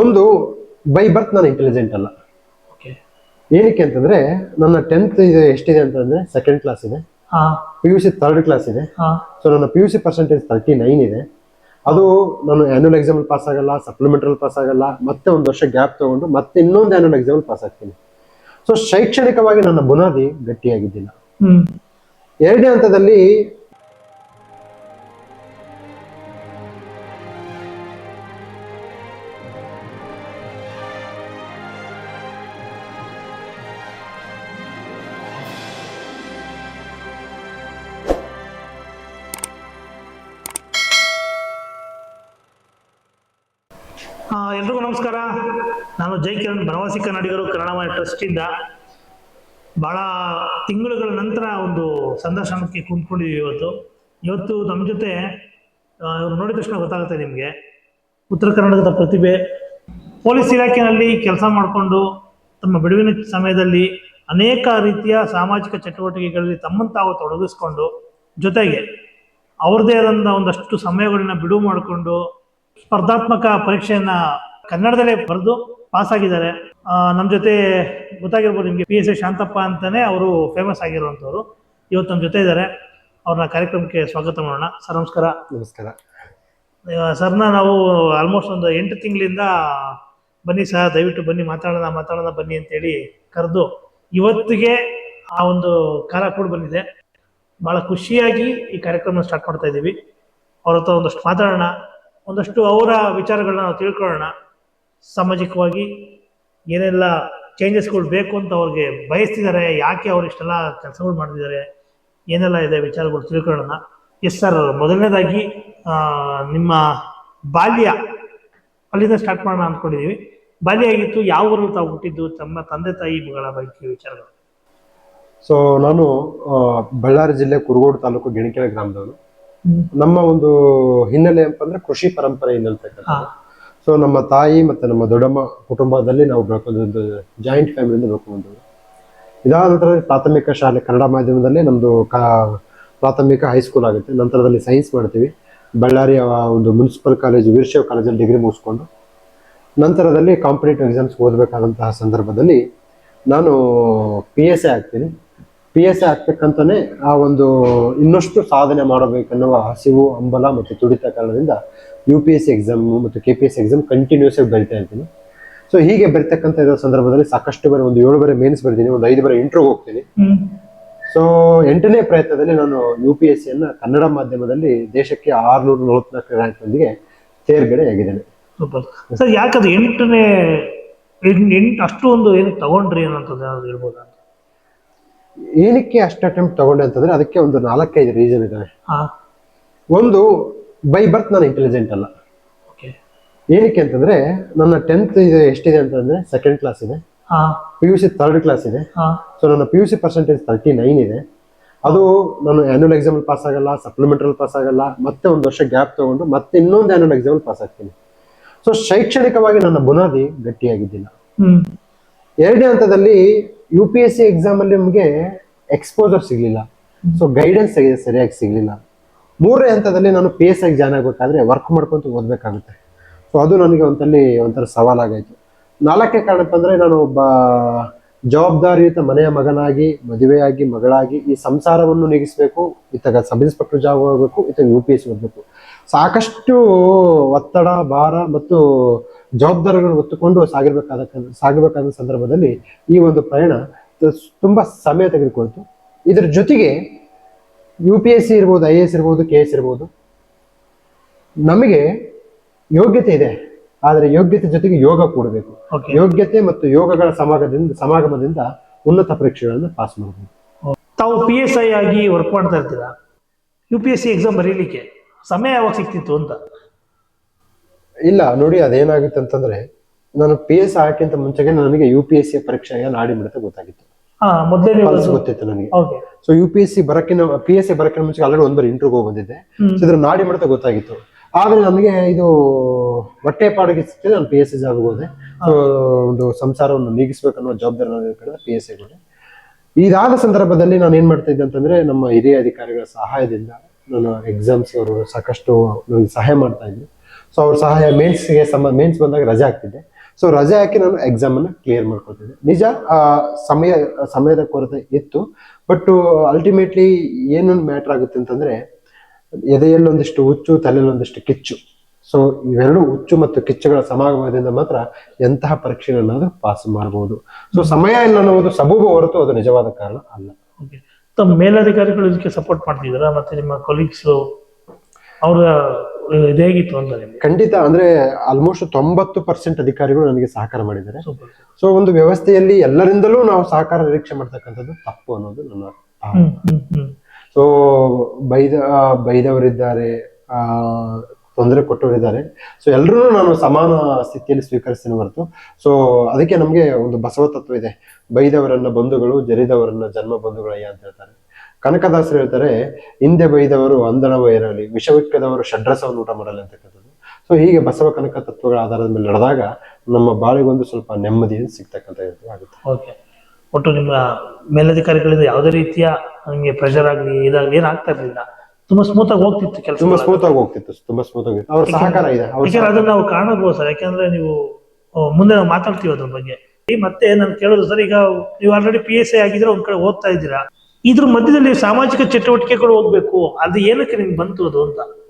ಒಂದು by birth ನಾನು intelligent ಅಲ್ಲ. ಓಕೆ ಏನಕ್ಕೆ ಅಂತಂದ್ರೆ ನನ್ನ ಟೆಂತ್ ಇದೆ ಎಷ್ಟಿದೆ ಅಂತಂದ್ರೆ ಸೆಕೆಂಡ್ ಕ್ಲಾಸ್ ಇದೆ. P U C third class ಇದೆ. ಸೊ ನನ್ನ P U C percentage thirty nine ಇದೆ. ಅದು ನಾನು ಆನ್ಯುವಲ್ ಎಕ್ಸಾಮಲ್ಲಿ ಪಾಸ್ ಆಗಲ್ಲ ಸಪ್ಲಿಮೆಂಟಲ್ ಪಾಸ್ ಆಗಲ್ಲ ಮತ್ತೆ ಒಂದು ವರ್ಷ ಗ್ಯಾಪ್ ತಗೊಂಡು ಮತ್ತೆ ಇನ್ನೊಂದು ಆನ್ಯುವಲ್ ಎಕ್ಸಾಮಲ್ಲಿ ಪಾಸ್ ಆಗ್ತೀನಿ. ಸೊ ಶೈಕ್ಷಣಿಕವಾಗಿ ನನ್ನ ಬುನಾದಿ ಗಟ್ಟಿಯಾಗಿದ್ದಿಲ್ಲ. ಎರಡನೇ ಹಂತದಲ್ಲಿ ಎಲ್ರಿಗೂ ನಮಸ್ಕಾರ. ನಾನು ಜೈ ಕಿರಣ್, ಬನವಾಸಿ ಕನ್ನಡಿಗರು, ಕನ್ನಡಮಯ ಟ್ರಸ್ಟಿಂದ. ಬಹಳ ತಿಂಗಳುಗಳ ನಂತರ ಒಂದು ಸಂದರ್ಶನಕ್ಕೆ ಕುಂತ್ಕೊಂಡಿದ್ದೀವಿ ಇವತ್ತು. ಇವತ್ತು ನಮ್ಮ ಜೊತೆ ನೋಡಿದ ತಕ್ಷಣ ಗೊತ್ತಾಗುತ್ತೆ ನಿಮಗೆ. ಉತ್ತರ ಕರ್ನಾಟಕದ ಪ್ರತಿಭೆ, ಪೊಲೀಸ್ ಇಲಾಖೆಯಲ್ಲಿ ಕೆಲಸ ಮಾಡಿಕೊಂಡು, ತಮ್ಮ ಬಿಡುವಿನ ಸಮಯದಲ್ಲಿ ಅನೇಕ ರೀತಿಯ ಸಾಮಾಜಿಕ ಚಟುವಟಿಕೆಗಳಲ್ಲಿ ತಮ್ಮನ್ನು ತಾವು ತೊಡಗಿಸ್ಕೊಂಡು ಜೊತೆಗೆ, ಅವ್ರದ್ದೇ ಆದಂಥ ಒಂದಷ್ಟು ಸಮಯಗಳನ್ನ ಬಿಡುವು ಮಾಡಿಕೊಂಡು ಸ್ಪರ್ಧಾತ್ಮಕ ಪರೀಕ್ಷೆಯನ್ನ ಕನ್ನಡದಲ್ಲೇ ಬರೆದು ಪಾಸ್ ಆಗಿದ್ದಾರೆ. ನಮ್ಮ ಜೊತೆ ಗೊತ್ತಾಗಿರ್ಬೋದು ನಿಮಗೆ ಪಿ ಎಸ್ ಎ ಶಾಂತಪ್ಪ ಅಂತಾನೆ ಅವರು ಫೇಮಸ್ ಆಗಿರುವಂಥವ್ರು. ಇವತ್ತು ನಮ್ಮ ಜೊತೆ ಇದ್ದಾರೆ. ಅವ್ರನ್ನ ಕಾರ್ಯಕ್ರಮಕ್ಕೆ ಸ್ವಾಗತ ಮಾಡೋಣ. ಸರ್ ನಮಸ್ಕಾರ. ನಮಸ್ಕಾರ. ಸರ್ನ ನಾವು ಆಲ್ಮೋಸ್ಟ್ ಒಂದು ಎಂಟು ತಿಂಗಳಿಂದ ಬನ್ನಿ ಸರ್ ದಯವಿಟ್ಟು ಬನ್ನಿ ಮಾತಾಡೋಣ ಮಾತಾಡೋಣ ಬನ್ನಿ ಅಂತೇಳಿ ಕರೆದು ಇವತ್ತಿಗೆ ಆ ಒಂದು ಕಾಲ ಕೂಡ ಬಂದಿದೆ. ಭಾಳ ಖುಷಿಯಾಗಿ ಈ ಕಾರ್ಯಕ್ರಮ ಸ್ಟಾರ್ಟ್ ಮಾಡ್ತಾ ಇದ್ದೀವಿ. ಅವ್ರ ಹತ್ರ ಒಂದಷ್ಟು ಮಾತಾಡೋಣ. ಒಂದಷ್ಟು ಅವರ ವಿಚಾರಗಳನ್ನ ನಾವು ತಿಳ್ಕೊಳ್ಳೋಣ. ಸಾಮಾಜಿಕವಾಗಿ ಏನೆಲ್ಲ ಚೇಂಜಸ್ಗಳು ಬೇಕು ಅಂತ ಅವ್ರಿಗೆ ಬಯಸ್ತಿದ್ದಾರೆ ಯಾಕೆ ಅವ್ರು ಇಷ್ಟೆಲ್ಲ ಕೆಲಸಗಳು ಮಾಡ್ತಿದ್ದಾರೆ ಏನೆಲ್ಲ ಇದೆ ವಿಚಾರಗಳು ತಿಳ್ಕೊಳ್ಳೋಣ. ಎಸ್ ಸರ್, ಮೊದಲನೇದಾಗಿ ನಿಮ್ಮ ಬಾಲ್ಯ, ಅಲ್ಲಿಂದ ಸ್ಟಾರ್ಟ್ ಮಾಡೋಣ ಅಂದ್ಕೊಂಡಿದ್ದೀವಿ ಬಾಲ್ಯ ಆಗಿತ್ತು ಯಾವ ಊರಲ್ಲಿ ತಾವು ಹುಟ್ಟಿದ್ದು, ತಮ್ಮ ತಂದೆ ತಾಯಿಗಳ ಬಗ್ಗೆ ವಿಚಾರಗಳು. ಸೊ ನಾನು ಬಳ್ಳಾರಿ ಜಿಲ್ಲೆ ಕುರುಗೋಡು ತಾಲೂಕು ಗಿಣಿಕೆರೆ ಗ್ರಾಮದವನು. ನಮ್ಮ ಒಂದು ಹಿನ್ನೆಲೆ ಅಂತಂದ್ರೆ ಕೃಷಿ ಪರಂಪರೆ ಹಾ. ಸೊ ನಮ್ಮ ತಾಯಿ ಮತ್ತೆ ನಮ್ಮ ದೊಡ್ಡಮ್ಮ ಕುಟುಂಬದಲ್ಲಿ ನಾವು ಬೆಳ್ಕೊಂಡದ್ದು ಜಾಯಿಂಟ್ ಫ್ಯಾಮಿಲಿಯಿಂದ ಬೆಳ್ಕೊಂಡ್ಬಂದವರು ಇದಾದ ನಂತರ ಪ್ರಾಥಮಿಕ ಶಾಲೆ ಕನ್ನಡ ಮಾಧ್ಯಮದಲ್ಲಿ ನಮ್ಮದು ಕಾ ಪ್ರಾಥಮಿಕ ಹೈಸ್ಕೂಲ್ ಆಗುತ್ತೆ. ನಂತರದಲ್ಲಿ ಸೈನ್ಸ್ ಮಾಡ್ತೀವಿ. ಬಳ್ಳಾರಿಯ ಒಂದು ಮುನ್ಸಿಪಲ್ ಕಾಲೇಜ್ ವೀರಶೈವ ಕಾಲೇಜಲ್ಲಿ ಡಿಗ್ರಿ ಮುಗಿಸ್ಕೊಂಡು ನಂತರದಲ್ಲಿ ಕಾಂಪಿಟೇಟಿವ್ ಎಕ್ಸಾಮ್ಸ್ ಓದಬೇಕಾದಂತಹ ಸಂದರ್ಭದಲ್ಲಿ ನಾನು ಪಿ ಎಸ್ ಎ ಆಗ್ತೀನಿ. ಪಿ ಎಸ್ ಎ ಆಗ್ಬೇಕಂತಾನೆ ಆ ಒಂದು ಇನ್ನಷ್ಟು ಸಾಧನೆ ಮಾಡಬೇಕನ್ನುವ ಹಸಿವು ಹಂಬಲ ಮತ್ತು ತುಡಿತ ಕಾರಣದಿಂದ U P S C exam ಮತ್ತು K P S C exam continuous ಆಗಿ ಬರಿತಾ ಇರ್ತೀನಿ. ಸೊ ಹೀಗೆ ಬರಿತಕ್ಕಂಥ ಇರೋ ಸಂದರ್ಭದಲ್ಲಿ ಸಾಕಷ್ಟು ಬಾರಿ ಒಂದು ಏಳು ಬಾರಿ ಮೇನ್ಸ್ ಬರ್ತೀನಿ ಒಂದು ಐದು ಬಾರಿ ಇಂಟ್ರೂ ಹೋಗ್ತೀನಿ. ಸೊ ಎಂಟನೇ ಪ್ರಯತ್ನದಲ್ಲಿ ನಾನು ಯು ಪಿ ಎಸ್ ಸಿಯನ್ನು ಕನ್ನಡ ಮಾಧ್ಯಮದಲ್ಲಿ ದೇಶಕ್ಕೆ ಆರುನೂರ ನಲವತ್ನಾಲ್ಕು ರ್ಯಾಂಕ್ನೊಂದಿಗೆ ತೇರ್ಗಡೆ ಆಗಿದ್ದೇನೆ. ಸರ್ ಯಾಕಂದ್ರೆ ಎಂಟನೇ ಎಂಟು ಎಂಟು ಅಷ್ಟು ಒಂದು ಏನು ತಗೊಂಡ್ರಿ ಯಾವ್ದು ಹೇಳ್ಬೋದಾ? ಏನಕ್ಕೆ ಅಷ್ಟು ಅಟೆಂಪ್ಟ್ ತಗೊಂಡೆ ಅಂತಂದ್ರೆ ಅದಕ್ಕೆ ಒಂದು ನಾಲ್ಕೈದು ರೀಸನ್ ಇದಾವೆ. ಒಂದು ಬೈ ಬರ್ತ್ ನಾನು ಇಂಟೆಲಿಜೆಂಟ್ ಅಲ್ಲ. ಓಕೆ ಏನಕ್ಕೆ ಅಂತಂದ್ರೆ ನನ್ನ ಟೆಂತ್ ಇದು ಎಷ್ಟಿದೆ ಅಂತಂದ್ರೆ ಸೆಕೆಂಡ್ ಕ್ಲಾಸ್ ಇದೆ. P U C third class ಇದೆ. ಸೊ ನನ್ನ P U C percentage thirty nine ಇದೆ. ಅದು ನಾನು ಆನ್ಯುವಲ್ ಎಕ್ಸಾಮ್ ಪಾಸ್ ಆಗಲ್ಲ ಸಪ್ಲಿಮೆಂಟ್ರಲ್ಲಿ ಪಾಸ್ ಆಗಲ್ಲ ಮತ್ತೆ ಒಂದು ವರ್ಷ ಗ್ಯಾಪ್ ತಗೊಂಡು ಮತ್ತೆ ಇನ್ನೊಂದು ಆನ್ಯುವಲ್ ಎಕ್ಸಾಮ್ ಪಾಸ್ ಆಗ್ತೀನಿ. ಸೊ ಶೈಕ್ಷಣಿಕವಾಗಿ ನನ್ನ ಬುನಾದಿ ಗಟ್ಟಿಯಾಗಿದ್ದಿಲ್ಲ. ಎರಡನೇ ಹಂತದಲ್ಲಿ ಯು ಪಿ ಎಸ್ ಸಿ ಎಕ್ಸಾಮಲ್ಲಿ ನಮಗೆ ಎಕ್ಸ್ಪೋಜರ್ ಸಿಗ್ಲಿಲ್ಲ. ಸೊ ಗೈಡೆನ್ಸ್ ಸರಿಯಾಗಿ ಸಿಗ್ಲಿಲ್ಲ. ಮೂರನೇ ಹಂತದಲ್ಲಿ ನಾನು ಪಿ ಎಸ್ ಐಗೆ ಜಾಯ್ನ್ ಆಗಬೇಕಾದ್ರೆ ವರ್ಕ್ ಮಾಡ್ಕೊಂತ ಓದ್ಬೇಕಾಗುತ್ತೆ. ಸೊ ಅದು ನನಗೆ ಒಂದಲ್ಲಿ ಒಂಥರ ಸವಾಲಾಗಾಯಿತು ನಾಲ್ಕೇ ಕಾರಣಪ್ಪ ಅಂದರೆ ನಾನು ಒಬ್ಬ ಜವಾಬ್ದಾರಿಯುತ ಮನೆಯ ಮಗನಾಗಿ, ಮದುವೆಯಾಗಿ, ಮಗಳಾಗಿ ಈ ಸಂಸಾರವನ್ನು ನೀಗಿಸ್ಬೇಕು ಇತ್ತಾಗ ಸಬ್ ಇನ್ಸ್ಪೆಕ್ಟರ್ ಜಾಬ್ ಆಗಬೇಕು ಇತ್ತಾಗ ಯು ಪಿ ಎಸ್ ಓದಬೇಕು ಸಾಕಷ್ಟು ಒತ್ತಡ, ಭಾರ ಮತ್ತು ಜವಾಬ್ದಾರಿಗಳನ್ನು ಹೊತ್ತುಕೊಂಡು ಸಾಗಿರ್ಬೇಕಾದ ಸಾಗಬೇಕಾದ ಸಂದರ್ಭದಲ್ಲಿ ಈ ಒಂದು ಪ್ರಯಾಣ ತುಂಬಾ ಸಮಯ ತೆಗೆದುಕೊಳ್ತು. ಇದರ ಜೊತೆಗೆ ಯು ಪಿ ಎಸ್ ಸಿ ಇರ್ಬೋದು ಐ ಎ ಎಸ್ ಇರ್ಬೋದು ಕೆ ಎಸ್ ಇರ್ಬೋದು. ನಮಗೆ ಯೋಗ್ಯತೆ ಇದೆ. ಆದರೆ ಯೋಗ್ಯತೆ ಜೊತೆಗೆ ಯೋಗ ಕೂಡಬೇಕು. ಯೋಗ್ಯತೆ ಮತ್ತು ಯೋಗಗಳ ಸಮಾಗದಿಂದ ಸಮಾಗಮದಿಂದ ಉನ್ನತ ಪರೀಕ್ಷೆಗಳನ್ನು ಪಾಸ್ ಮಾಡಬಹುದು ತಾವು ಪಿ ಎಸ್ ಐ ಆಗಿ ವರ್ಕ್ ಮಾಡ್ತಾ ಇರ್ತೀರಾ? U P S C exam ಬರೀಲಿಕ್ಕೆ ಸಮಯ ಯಾವಾಗ ಸಿಕ್ತಿತ್ತು ಅಂತ? ಇಲ್ಲ ನೋಡಿ ಅದೇನಾಗುತ್ತೆ ಅಂತಂದ್ರೆ ನಾನು ಪಿ ಎಸ್ ಹಾಕಿಂತ ಮುಂಚೆಗೆ ನನಗೆ ಯು ಪಿ ಎಸ್ ಸಿ ಪರೀಕ್ಷೆ ನಾಡಿ ಮಿಡಿತ ಗೊತ್ತಾಗಿತ್ತು. ಪಲ್ಸ್ ಗೊತ್ತಿತ್ತು ನನಗೆ. So U P S C ಬರಕ್ಕಿನ P S C ಬರಕ್ಕಿನ ಮುಂಚೆ ಆಲ್ರೆಡಿ ಒಂದ್ ಬಾರಿ ಇಂಟರ್ವ್ಯೂ ಬಂದಿದ್ದೆ. ಸೊ ಇದ್ರ ನಾಡಿ ಮಿಡಿತ ಗೊತ್ತಾಗಿತ್ತು. ಆದ್ರೆ ನನಗೆ ಇದು ಹೊಟ್ಟೆ ಪಾಡಿಗೆ ಸಿಕ್ಕಿದ್ರೆ ನಾನು ಪಿ ಎಸ್ ಸಿ ಜಾಬ್ ಹೋದೆ. ಒಂದು ಸಂಸಾರವನ್ನು ನೀಗಿಸ್ಬೇಕನ್ನೋ ಜವಾಬ್ದಾರಿ ನನ್ನ ಕಡೆ ಪಿ ಎಸ್ ಸಿ ಹೋದೆ ಇದಾದ ಸಂದರ್ಭದಲ್ಲಿ ನಾನು ಏನ್ ಮಾಡ್ತಾ ಇದ್ದೆ ಅಂತಂದ್ರೆ ನಮ್ಮ ಹಿರಿಯ ಅಧಿಕಾರಿಗಳ ಸಹಾಯದಿಂದ ನಾನು ಎಕ್ಸಾಮ್ಸ್ ಅವರು ಸಾಕಷ್ಟು ನನಗೆ ಸಹಾಯ ಮಾಡ್ತಾ ಇದ್ರು ಸೊ ಅವ್ರ ಸಹಾಯ ಮೇನ್ಸ್ಗೆ ಸಮ ಮೇನ್ಸ್ ಬಂದಾಗ ರಜೆ ಹಾಕ್ತಿದ್ದೆ. ಸೊ ರಜೆ ಹಾಕಿ ನಾನು ಎಕ್ಸಾಮ್ ಅನ್ನ ಕ್ಲಿಯರ್ ಮಾಡ್ಕೊತಿದ್ದೆ ನಿಜ ಸಮಯ, ಸಮಯದ ಕೊರತೆ ಇತ್ತು. ಬಟ್ ಅಲ್ಟಿಮೇಟ್ಲಿ ಏನೊಂದು ಮ್ಯಾಟ್ರ್ ಆಗುತ್ತೆ ಅಂತಂದ್ರೆ, ಎದೆಯಲ್ಲೊಂದಿಷ್ಟು ಹುಚ್ಚು, ತಲೆಯಲ್ಲೊಂದಿಷ್ಟು ಕಿಚ್ಚು. ಸೊ ಇವೆರಡು ಹುಚ್ಚು ಮತ್ತು ಕಿಚ್ಚುಗಳ ಸಮಾಗಮದಿಂದ ಮಾತ್ರ ಎಂತಹ ಪರೀಕ್ಷೆಗಳನ್ನಾದ್ರೂ ಪಾಸ್ ಮಾಡಬಹುದು ಸೊ ಸಮಯ ಇಲ್ಲ ಅನ್ನೋದು ಸಬೂಬು ಹೊರತು ಅದು ನಿಜವಾದ ಕಾರಣ ಅಲ್ಲ. ತಮ್ಮ ಮೇಲಧಿಕಾರಿಗಳು ಇದಕ್ಕೆ ಸಪೋರ್ಟ್ ಮಾಡ್ತಿದ್ದೀರಾ? ಮತ್ತೆ ನಿಮ್ಮ ಕೊಲೀಗ್ಸ್ ಅವರ ಇದು ಹೇಗಿತ್ತು ಅಂತ ಖಂಡಿತ ಅಂದ್ರೆ ಆಲ್ಮೋಸ್ಟ್ ತೊಂಬತ್ತು ಪರ್ಸೆಂಟ್ ಅಧಿಕಾರಿಗಳು ನನಗೆ ಸಹಕಾರ ಮಾಡಿದ್ದಾರೆ. ಸೊ ಒಂದು ವ್ಯವಸ್ಥೆಯಲ್ಲಿ ಎಲ್ಲರಿಂದಲೂ ನಾವು ಸಹಕಾರ ನಿರೀಕ್ಷೆ ಮಾಡ್ತಕ್ಕಂಥದ್ದು ತಪ್ಪು ಅನ್ನೋದು ನನ್ನ ಸೊ ಬೈದ ಬೈದವರಿದ್ದಾರೆ ಆ ತೊಂದರೆ ಕೊಟ್ಟವರಿದ್ದಾರೆ. ಸೊ ಎಲ್ಲರೂ ನಾನು ಸಮಾನ ಸ್ಥಿತಿಯಲ್ಲಿ ಸ್ವೀಕರಿಸ್ತೇನೆ ಹೊರತು. ಸೊ ಅದಕ್ಕೆ ನಮಗೆ ಒಂದು ಬಸವ ತತ್ವ ಇದೆ. ಬೈದವರನ್ನ ಬಂಧುಗಳು ಜರಿದವರನ್ನ ಜನ್ಮ ಬಂಧುಗಳಯ್ಯ ಅಂತ ಹೇಳ್ತಾರೆ. ಕನಕದಾಸರು ಹೇಳ್ತಾರೆ ಹಿಂದೆ ಬೈದವರು ಅಂದಣ ಇರಲಿ ವಿಷವಿಕ್ಕದವರು ಷಡ್ರಸವನ್ನು ಊಟ ಮಾಡಲಿ ಅಂತಕ್ಕಂಥದ್ದು. ಸೊ ಹೀಗೆ ಬಸವ ಕನಕ ತತ್ವಗಳ ಆಧಾರದ ಮೇಲೆ ನಡೆದಾಗ ನಮ್ಮ ಬಾಳಿಗೊಂದು ಸ್ವಲ್ಪ ನೆಮ್ಮದಿ ಸಿಗ್ತಕ್ಕಂಥದ್ದು ಆಗುತ್ತೆ. ಓಕೆ ಒಟ್ಟು ನಿಮ್ಮ ಮೇಲಧಿಕಾರಿಗಳಿಂದ ಯಾವುದೇ ರೀತಿಯ ನಿಮಗೆ ಪ್ರೆಷರ್ ಆಗಲಿ ಇದಾಗಲಿ ಏನು ಆಗ್ತಾ ಇರಲಿಲ್ಲ. ತುಂಬಾ ಸ್ಮೂತ್ ಆಗಿ ಹೋಗ್ತಿತ್ತು ಕೆಲಸ. ತುಂಬಾ ಸ್ಮೂತ್ ಆಗಿ ಹೋಗ್ತಿತ್ತು ತುಂಬಾ ಸ್ಮೂತ್ ಆಗಿ ಅವ್ರ ಸಹಕಾರ ಇದೆ ಅದನ್ನ ನಾವು ಕಾಣಬಹುದು ಸರ್. ಯಾಕಂದ್ರೆ ನೀವು ಮುಂದೆ ನಾವು ಮಾತಾಡ್ತೀವಿ ಅದ್ರ ಬಗ್ಗೆ. ಮತ್ತೆ ನಾನು ಕೇಳೋದು ಸರ್ ಈಗ ನೀವು ಆಲ್ರೆಡಿ ಪಿ ಎಸ್ ಐ ಆಗಿದ್ರೆ ಒಂದ್ ಕಡೆ ಓದ್ತಾ ಇದ್ದೀರಾ? ಇದ್ರ ಮಧ್ಯದಲ್ಲಿ ಸಾಮಾಜಿಕ ಚಟುವಟಿಕೆಗಳು ಹೋಗ್ಬೇಕು. ಅದು ಏನಕ್ಕೆ ನಿಮ್ಗೆ ಬಂತು ಅದು ಅಂತ?